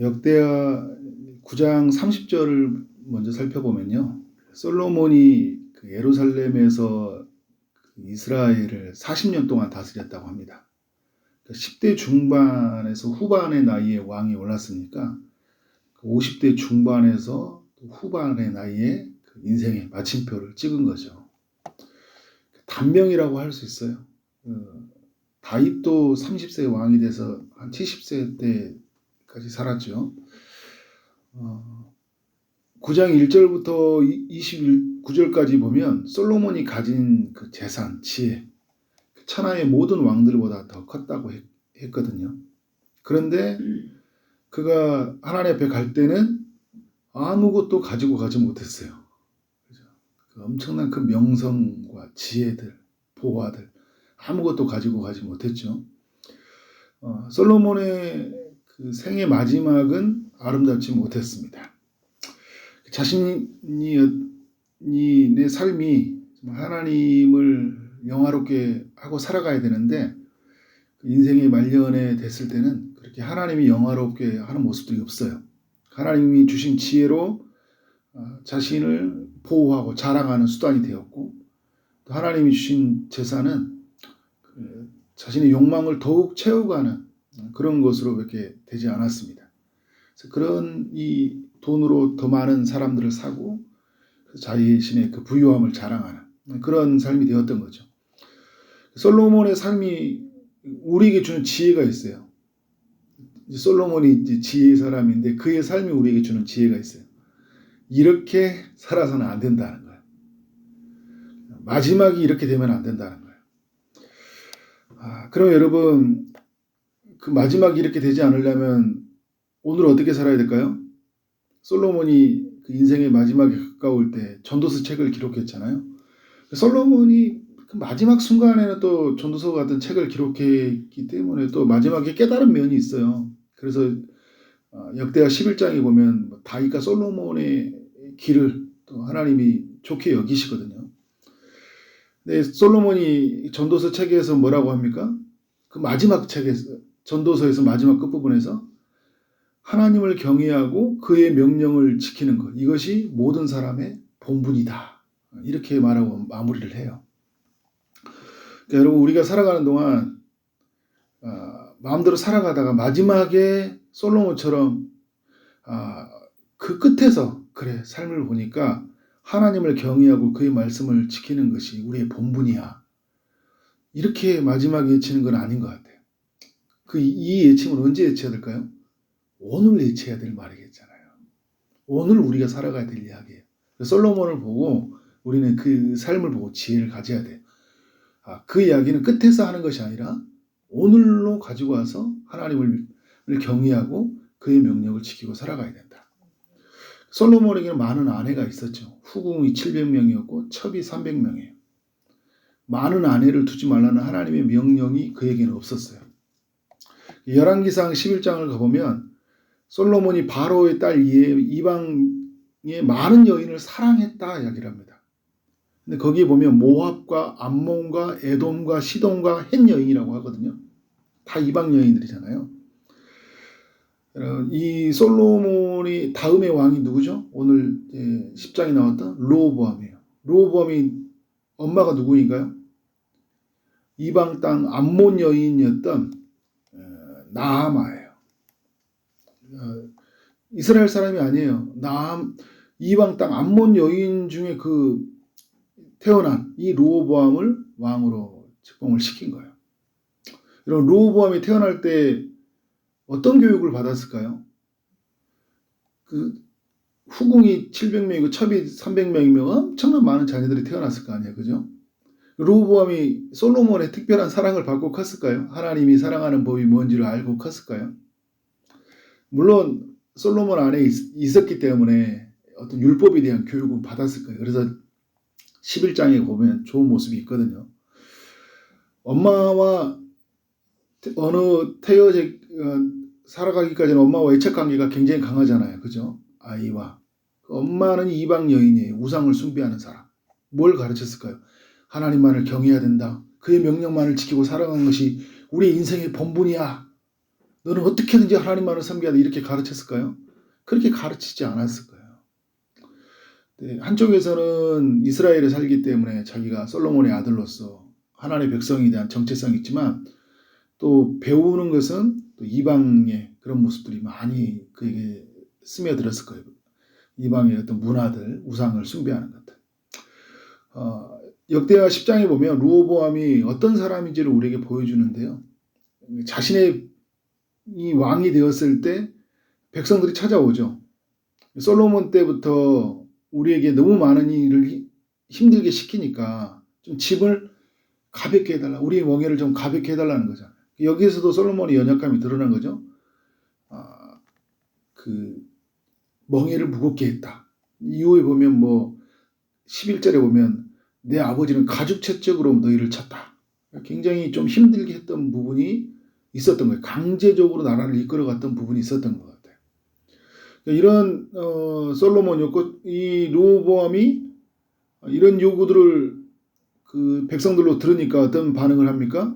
역대하 9장 30절을 먼저 살펴보면요. 솔로몬이 그 예루살렘에서 그 이스라엘을 40년 동안 다스렸다고 합니다. 10대 중반에서 후반의 나이에 왕이 올랐으니까 50대 중반에서 후반의 나이에 그 인생의 마침표를 찍은 거죠. 단명이라고 할 수 있어요. 어, 다윗도 30세 왕이 돼서 한 70세 때 까지 살았죠. 어, 9장 1절부터 29절까지 보면 솔로몬이 가진 그 재산, 지혜, 그 천하의 모든 왕들보다 더 컸다고 했, 했거든요. 그런데 그가 하나님 앞에 갈 때는 아무것도 가지고 가지 못했어요. 그 엄청난 그 명성과 지혜들, 보화들 아무것도 가지고 가지 못했죠. 어, 솔로몬의 그 생의 마지막은 아름답지 못했습니다. 자신이 내 삶이 하나님을 영화롭게 하고 살아가야 되는데 그 인생의 말년에 됐을 때는 그렇게 하나님이 영화롭게 하는 모습들이 없어요. 하나님이 주신 지혜로 어, 자신을 보호하고 자랑하는 수단이 되었고 또 하나님이 주신 재산은 그 자신의 욕망을 더욱 채워가는 그런 것으로 이렇게 되지 않았습니다. 그래서 그런 이 돈으로 더 많은 사람들을 사고 자신의 그 부유함을 자랑하는 그런 삶이 되었던 거죠. 솔로몬의 삶이 우리에게 주는 지혜가 있어요. 솔로몬이 이제 지혜의 사람인데 그의 삶이 우리에게 주는 지혜가 있어요. 이렇게 살아서는 안 된다는 거예요. 마지막이 이렇게 되면 안 된다는 거예요. 아, 그럼 여러분 그 마지막이 이렇게 되지 않으려면 오늘 어떻게 살아야 될까요? 솔로몬이 그 인생의 마지막에 가까울 때 전도서 책을 기록했잖아요. 솔로몬이 그 마지막 순간에는 또 전도서 같은 책을 기록했기 때문에 또 마지막에 깨달은 면이 있어요. 그래서 어, 역대하 11장에 보면 뭐 다윗과 솔로몬의 길을 또 하나님이 좋게 여기시거든요. 근데 솔로몬이 전도서 책에서 뭐라고 합니까? 그 마지막 책에서 전도서에서 마지막 끝부분에서 하나님을 경외하고 그의 명령을 지키는 것 이것이 모든 사람의 본분이다. 이렇게 말하고 마무리를 해요. 그러니까 여러분 우리가 살아가는 동안 어, 마음대로 살아가다가 마지막에 솔로몬처럼 어, 그 끝에서 그래 삶을 보니까 하나님을 경외하고 그의 말씀을 지키는 것이 우리의 본분이야. 이렇게 마지막에 예치는 건 아닌 것 같아요. 그 이 예침을 언제 예치해야 될까요? 오늘 예치해야 될 말이겠잖아요. 오늘 우리가 살아가야 될 이야기예요. 솔로몬을 보고 우리는 그 삶을 보고 지혜를 가져야 돼요. 아, 그 이야기는 끝에서 하는 것이 아니라 오늘로 가지고 와서 하나님을 경외하고 그의 명령을 지키고 살아가야 된다. 솔로몬에게는 많은 아내가 있었죠. 후궁이 700명이었고 첩이 300명이에요. 많은 아내를 두지 말라는 하나님의 명령이 그에게는 없었어요. 열왕기상 11장을 가보면 솔로몬이 바로의 딸 이방의 많은 여인을 사랑했다 이야기를 합니다. 근데 거기에 보면 모압과 암몬과 에돔과 시돈과 헷 여인이라고 하거든요. 다 이방 여인들이잖아요. 이 솔로몬이 다음의 왕이 누구죠? 오늘 10장에 나왔던 로보암이에요. 로보암이 엄마가 누구인가요? 이방 땅 암몬 여인이었던 나아마예요. 어, 이스라엘 사람이 아니에요. 남 이방 땅 암몬 여인 중에 그 태어난 이 로보암을 왕으로 책봉을 시킨 거예요. 이런 로보암이 태어날 때 어떤 교육을 받았을까요? 그 후궁이 700명이고 첩이 300명이면 엄청난 많은 자녀들이 태어났을 거 아니에요. 그죠? 로보암이 솔로몬의 특별한 사랑을 받고 컸을까요? 하나님이 사랑하는 법이 뭔지를 알고 컸을까요? 물론 솔로몬 안에 있, 었기 때문에 어떤 율법에 대한 교육은 받았을 거예요. 그래서 11장에 보면 좋은 모습이 있거든요. 엄마와 어느 태어제 어, 살아가기까지는 엄마와 애착 관계가 굉장히 강하잖아요. 그죠? 아이와 엄마는 이방 여인이에요. 우상을 숭배하는 사람. 뭘 가르쳤을까요? 하나님만을 경외해야 된다. 그의 명령만을 지키고 살아가는 것이 우리 인생의 본분이야. 너는 어떻게든지 하나님만을 섬겨야 돼 이렇게 가르쳤을까요? 그렇게 가르치지 않았을 거예요. 네, 한쪽에서는 이스라엘에 살기 때문에 자기가 솔로몬의 아들로서 하나님의 백성에 대한 정체성이 있지만 또 배우는 것은 또 이방의 그런 모습들이 많이 그에게 스며들었을 거예요. 이방의 어떤 문화들, 우상을 숭배하는 것들. 어, 역대하 10장에 보면 루오보암이 어떤 사람인지를 우리에게 보여주는데요. 자신의 이 왕이 되었을 때 백성들이 찾아오죠. 솔로몬 때부터 우리에게 너무 많은 일을 힘들게 시키니까 좀 집을 가볍게 해달라. 우리의 멍에를 좀 가볍게 해달라는 거잖아요. 여기에서도 솔로몬의 연약감이 드러난 거죠. 아, 그 멍에를 무겁게 했다. 이후에 보면 뭐 11절에 보면 내 아버지는 가죽채적으로 너희를 쳤다. 굉장히 좀 힘들게 했던 부분이 있었던 거예요. 강제적으로 나라를 이끌어갔던 부분이 있었던 것 같아요. 이런 어, 솔로몬이었고 이 로보암이 이런 요구들을 그 백성들로 들으니까 어떤 반응을 합니까?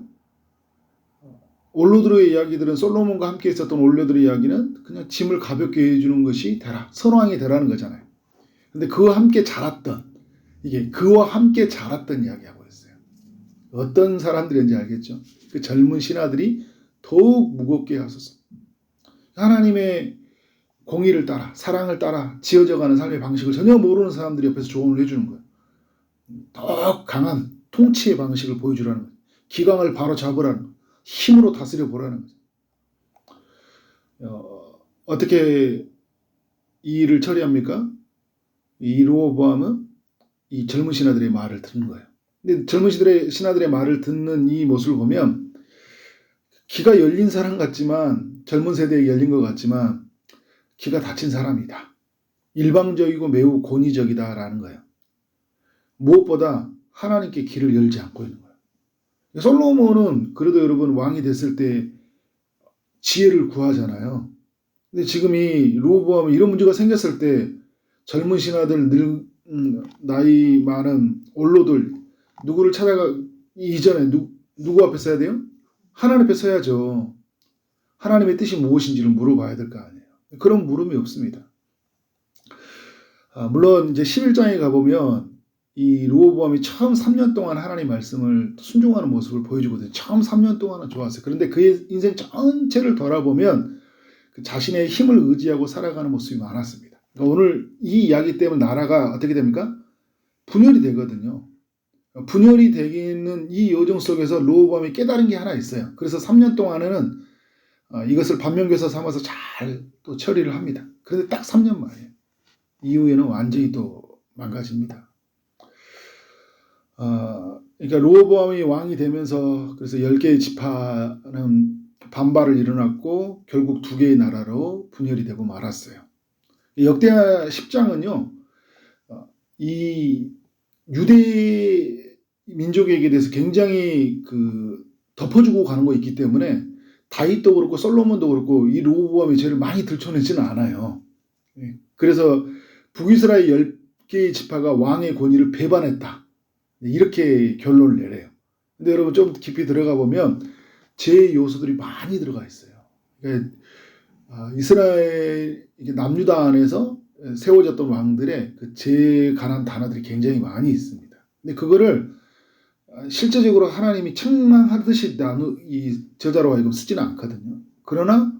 올로들의 이야기들은 솔로몬과 함께 있었던 올로들의 이야기는 그냥 짐을 가볍게 해주는 것이 되라 선왕이 되라는 거잖아요. 근데 그와 함께 자랐던 이게 그와 함께 자랐던 이야기하고 있어요. 어떤 사람들인지 알겠죠? 그 젊은 신하들이 더욱 무겁게 하소서. 하나님의 공의를 따라 사랑을 따라 지어져가는 삶의 방식을 전혀 모르는 사람들이 옆에서 조언을 해주는 거예요. 더 강한 통치의 방식을 보여주라는 거예요. 기강을 바로 잡으라는 거예요. 힘으로 다스려 보라는 거죠. 어, 어떻게 이 일을 처리합니까? 이 로보암은 이 젊은 신하들의 말을 듣는 거예요. 근데 젊은 신하들의, 신하들의 말을 듣는 이 모습을 보면 기가 열린 사람 같지만 젊은 세대에 열린 것 같지만 기가 닫힌 사람이다. 일방적이고 매우 권위적이다라는 거예요. 무엇보다 하나님께 길을 열지 않고 있는 거예요. 솔로몬은 그래도 여러분 왕이 됐을 때 지혜를 구하잖아요. 근데 지금 이 로보암은 이런 문제가 생겼을 때 젊은 신하들 늙 음, 나이 많은 올로들 누구를 찾아가 이전에 누, 누구 앞에 서야 돼요? 하나님 앞에 서야죠. 하나님의 뜻이 무엇인지를 물어봐야 될 거 아니에요. 그런 물음이 없습니다. 아, 물론 이제 11장에 가보면 이 루오보암이 처음 3년 동안 하나님 말씀을 순종하는 모습을 보여주거든요. 처음 3년 동안은 좋았어요. 그런데 그의 인생 전체를 돌아보면 그 자신의 힘을 의지하고 살아가는 모습이 많았습니다. 그러니까 오늘 이 이야기 때문에 나라가 어떻게 됩니까? 분열이 되거든요. 분열이 되는 이 여정 속에서 로보암이 깨달은 게 하나 있어요. 그래서 3년 동안에는 어, 이것을 반면교사 삼아서 잘 또 처리를 합니다. 그런데 딱 3년 만에 이후에는 완전히 또 망가집니다. 어, 그러니까 로보암이 왕이 되면서 그래서 10개의 지파는 반발을 일어났고 결국 두 개의 나라로 분열이 되고 말았어요. 역대하 10장은요. 어, 이 유대 민족에게 대해서 굉장히 그 덮어주고 가는 거 있기 때문에 다윗도 그렇고 솔로몬도 그렇고 이 로보암이 죄를 많이 들춰내지는 않아요. 예. 그래서 북이스라엘 10개의 지파가 왕의 권위를 배반했다. 이렇게 결론을 내려요. 근데 여러분 좀 깊이 들어가 보면 제 요소들이 많이 들어가 있어요. 그러니까 이스라엘 남유다 안에서 세워졌던 왕들의 그제 관한 단어들이 굉장히 많이 있습니다. 근데 그거를 실제적으로 하나님이 책망하듯이 나누 이 저자로 하여금 쓰지는 않거든요. 그러나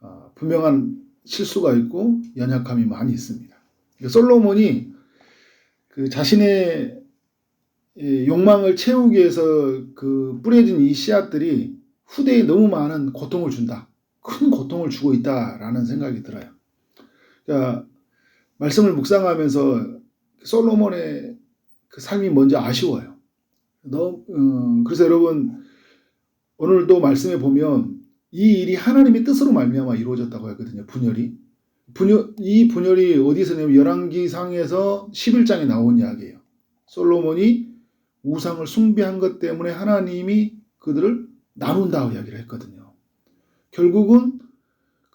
어, 분명한 실수가 있고 연약함이 많이 있습니다. 그러니까 솔로몬이 그 자신의 욕망을 채우기 위해서 그 뿌려진 이 씨앗들이 후대에 너무 많은 고통을 준다. 큰 고통을 주고 있다라는 생각이 들어요. 그러니까 말씀을 묵상하면서 솔로몬의 그 삶이 먼저 아쉬워요. 너, 어, 그래서 여러분 오늘도 말씀에 보면 이 일이 하나님의 뜻으로 말미암아 이루어졌다고 하거든요. 분열이 분열 이 분열이 어디서냐면 열왕기상에서 11장에 나온 이야기예요. 솔로몬이 우상을 숭배한 것 때문에 하나님이 그들을 나눈다고 이야기를 했거든요. 결국은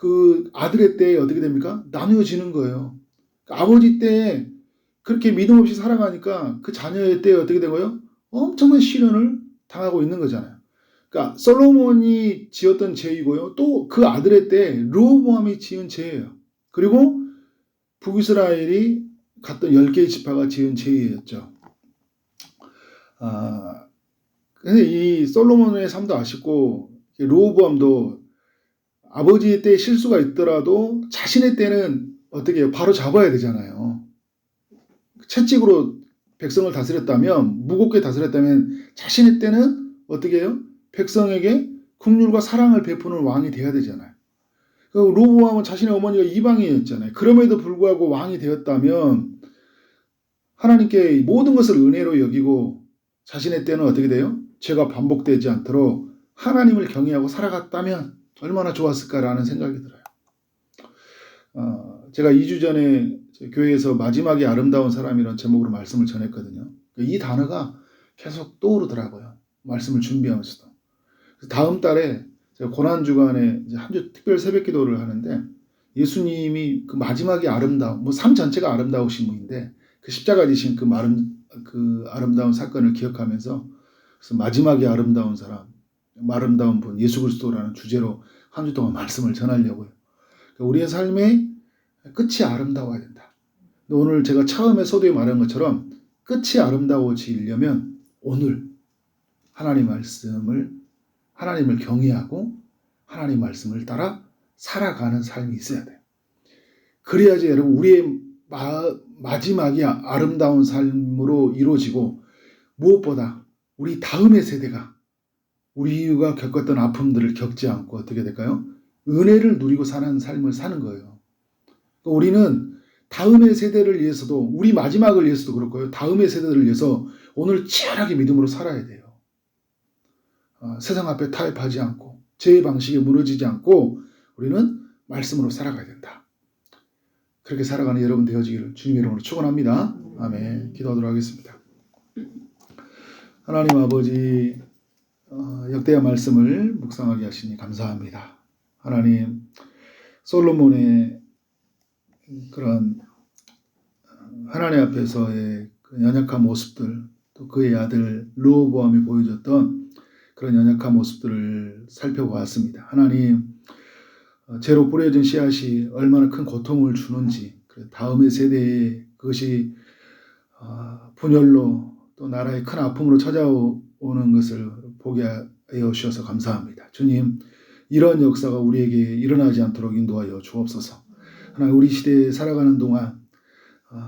그 아들의 때에 어떻게 됩니까? 나누어지는 거예요. 아버지 때에 그렇게 믿음 없이 살아가니까 그 자녀의 때에 어떻게 된 거예요? 엄청난 시련을 당하고 있는 거잖아요. 그러니까 솔로몬이 지었던 죄이고요. 또 그 아들의 때 르호보암이 지은 죄예요. 그리고 북이스라엘이 갔던 10개의 지파가 지은 죄였죠. 아, 근데 이 솔로몬의 삶도 아쉽고 르호보암도 아버지의 때 실수가 있더라도 자신의 때는 어떻게? 바로 잡아야 되잖아요. 채찍으로 백성을 다스렸다면 무겁게 다스렸다면 자신의 때는 어떻게 해요? 백성에게 국률과 사랑을 베푸는 왕이 돼야 되잖아요. 그 로보암은 자신의 어머니가 이방인이었잖아요. 그럼에도 불구하고 왕이 되었다면 하나님께 모든 것을 은혜로 여기고 자신의 때는 어떻게 돼요? 죄가 반복되지 않도록 하나님을 경외하고 살아갔다면 얼마나 좋았을까라는 생각이 들어요. 어, 제가 2주 전에 교회에서 마지막에 아름다운 사람이라는 제목으로 말씀을 전했거든요. 이 단어가 계속 떠오르더라고요. 말씀을 준비하면서도. 다음 달에 제가 고난 주간에 한 주 특별 새벽 기도를 하는데 예수님이 그 마지막에 아름다운, 뭐 삶 전체가 아름다우신 분인데 그 십자가 지신 그, 마름, 그 아름다운 사건을 기억하면서 그래서 마지막에 아름다운 사람, 아름다운 분, 예수 그리스도라는 주제로 한 주 동안 말씀을 전하려고요. 그러니까 우리의 삶의 끝이 아름다워야 된다. 오늘 제가 처음에 서두에 말한 것처럼 끝이 아름다워지려면 오늘 하나님 말씀을 하나님을 경외하고 하나님 말씀을 따라 살아가는 삶이 있어야 돼요. 그래야지 여러분 우리의 마, 마지막이 아름다운 삶으로 이루어지고 무엇보다 우리 다음의 세대가 우리 가 겪었던 아픔들을 겪지 않고 어떻게 될까요? 은혜를 누리고 사는 삶을 사는 거예요. 그러니까 우리는 다음의 세대를 위해서도 우리 마지막을 위해서도 거예요. 다음의 세대를 위해서 오늘 치열하게 믿음으로 살아야 돼요. 어, 세상 앞에 타협하지 않고 죄의 방식에 무너지지 않고 우리는 말씀으로 살아가야 된다. 그렇게 살아가는 여러분 되어지기를 주님의 이름으로 축원합니다. 아멘. 기도하도록 하겠습니다. 하나님 아버지 어, 역대의 말씀을 묵상하게 하시니 감사합니다. 하나님 솔로몬의 그런 하나님 앞에서의 그 연약한 모습들 또 그의 아들 르호보암이 보여줬던 그런 연약한 모습들을 살펴보았습니다. 하나님 어, 죄로 뿌려진 씨앗이 얼마나 큰 고통을 주는지 그 다음의 세대에 그것이 어, 분열로 또 나라의 큰 아픔으로 찾아오는 것을 보게 하여 주셔서 감사합니다. 주님 이런 역사가 우리에게 일어나지 않도록 인도하여 주옵소서. 하나님 우리 시대에 살아가는 동안 어,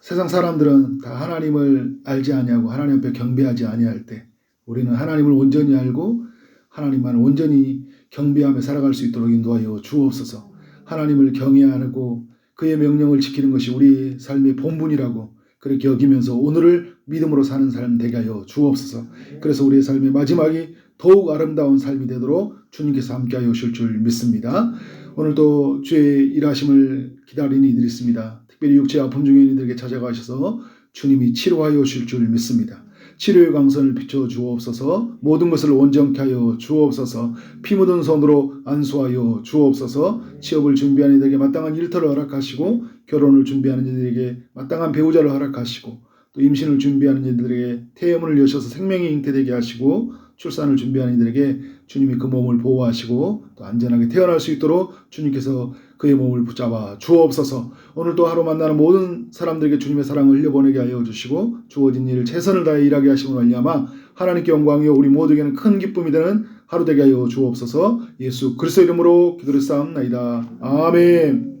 세상 사람들은 다 하나님을 알지 아니하고 하나님 앞에 경배하지 아니할 때 우리는 하나님을 온전히 알고 하나님만 온전히 경배하며 살아갈 수 있도록 인도하여 주옵소서. 하나님을 경외하고 그의 명령을 지키는 것이 우리 삶의 본분이라고 그렇게 여기면서 오늘을 믿음으로 사는 삶 되게 하여 주옵소서. 그래서 우리의 삶의 마지막이 더욱 아름다운 삶이 되도록 주님께서 함께 하여 오실 줄 믿습니다. 오늘도 주의 일하심을 기다리는 이들이 있습니다. 특별히 육체 아픔 있는 이들에게 찾아가셔서 주님이 치료하여 오실 줄 믿습니다. 치료의 광선을 비춰 주옵소서 모든 것을 온전케 하여 주옵소서 피 묻은 손으로 안수하여 주옵소서 취업을 준비하는 이들에게 마땅한 일터를 허락하시고 결혼을 준비하는 이들에게 마땅한 배우자를 허락하시고 또 임신을 준비하는 이들에게 태음을 여셔서 생명이 잉태되게 하시고 출산을 준비하는 이들에게 주님이 그 몸을 보호하시고 또 안전하게 태어날 수 있도록 주님께서 그의 몸을 붙잡아 주옵소서. 오늘도 하루 만나는 모든 사람들에게 주님의 사랑을 흘려보내게 하여 주시고 주어진 일을 최선을 다해 일하게 하심으로 말미암아 하나님께 영광이요 우리 모두에게는 큰 기쁨이 되는 하루 되게 하여 주옵소서. 예수 그리스도 이름으로 기도를 쌓옵나이다. 아멘